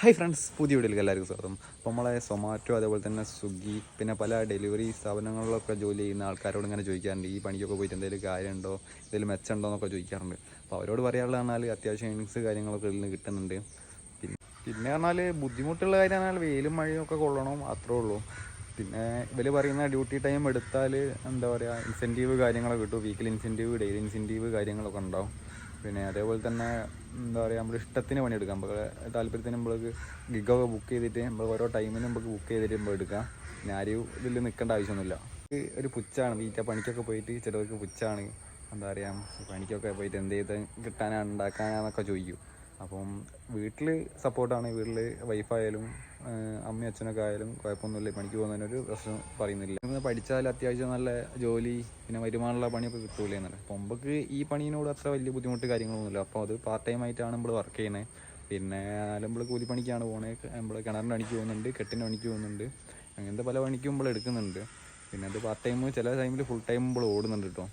Hi friends പുതിയ വീഡിയോയിലേക്ക് എല്ലാവർക്കും സ്വാഗതം. അപ്പോൾ നമ്മളെ സൊമാറ്റോ അതേപോലെ തന്നെ സ്വിഗ്ഗി പിന്നെ പല ഡെലിവറി സ്ഥാപനങ്ങളിലൊക്കെ ജോലി ചെയ്യുന്ന ആൾക്കാരോട് ഇങ്ങനെ ചോദിക്കാറുണ്ട്. ഈ പണിക്കൊക്കെ പോയിട്ട് എന്തെങ്കിലും കാര്യമുണ്ടോ? എന്തെങ്കിലും മെച്ചമുണ്ടോ എന്നൊക്കെ ചോദിക്കാറുണ്ട്. അപ്പോൾ അവരോട് പറയാനുള്ള പറഞ്ഞാൽ അത്യാവശ്യം ഏണിങ്സ് കാര്യങ്ങളൊക്കെ ഇതിൽ നിന്ന് കിട്ടുന്നുണ്ട്. പിന്നെ പിന്നെ പറഞ്ഞാൽ ബുദ്ധിമുട്ടുള്ള കാര്യം പറഞ്ഞാൽ വെയിലും മഴയും ഒക്കെ കൊള്ളണം അത്രേ ഉള്ളൂ. പിന്നെ ഇവർ പറയുന്ന ഡ്യൂട്ടി ടൈം എടുത്താൽ എന്താ പറയുക ഇൻസെന്റീവ് കാര്യങ്ങളൊക്കെ കിട്ടും. വീക്കിലി ഇൻസെന്റീവ് ഡെയിലി ഇൻസെന്റീവ് കാര്യങ്ങളൊക്കെ ഉണ്ടാവും. പിന്നെ അതേപോലെ തന്നെ എന്താ പറയുക നമ്മൾ ഇഷ്ടത്തിന് പണിയെടുക്കാം. നമുക്ക് താല്പര്യത്തിന് നമ്മൾക്ക് ഗിഗൊക്കെ ബുക്ക് ചെയ്തിട്ട് നമ്മൾ ഓരോ ടൈമിന് നമുക്ക് ബുക്ക് ചെയ്തിട്ട് നമ്മൾ എടുക്കാം. പിന്നെ ആരും ഇതിൽ നിൽക്കേണ്ട ആവശ്യമൊന്നുമില്ല. ഒരു പുച്ഛാണ് വീറ്റ പണിക്കൊക്കെ പോയിട്ട് ചിലവർക്ക് പുച്ഛാണ് എന്താ പറയുക പണിക്കൊക്കെ പോയിട്ട് എന്ത് ചെയ്ത് കിട്ടാനാണ് ഉണ്ടാക്കാനാന്നൊക്കെ ചോദിക്കും. അപ്പം വീട്ടിൽ സപ്പോർട്ടാണ് വീട്ടിൽ വൈഫായാലും അമ്മയും അച്ഛനൊക്കെ ആയാലും കുഴപ്പമൊന്നുമില്ല. പണിക്ക് പോകുന്നതിനൊരു പ്രശ്നം പറയുന്നില്ല. ഇന്ന് പഠിച്ചാൽ അത്യാവശ്യം നല്ല ജോലി പിന്നെ വരുമാനമുള്ള പണിയൊക്കെ കിട്ടൂലേ എന്നാണ്. അപ്പോൾ മുമ്പക്ക് ഈ പണീനോട് അത്ര വലിയ ബുദ്ധിമുട്ട് കാര്യങ്ങളൊന്നുമില്ല. അപ്പോൾ അത് പാർട്ട് ടൈം ആയിട്ടാണ് നമ്മൾ വർക്ക് ചെയ്യുന്നത് പിന്നെ നമ്മൾ കൂലിപ്പണിക്കാണ് പോണേ. നമ്മൾ കിണറിന്റെ പണിക്ക് പോകുന്നുണ്ട് കെട്ടിന്റെ പണിക്ക് പോകുന്നുണ്ട്. അങ്ങനത്തെ പല പണിക്കും നമ്മൾ എടുക്കുന്നുണ്ട്. പിന്നെ അത് പാർട്ട് ടൈം ചില ടൈമിൽ ഫുൾ ടൈം നമ്മൾ ഓടുന്നുണ്ട് കേട്ടോ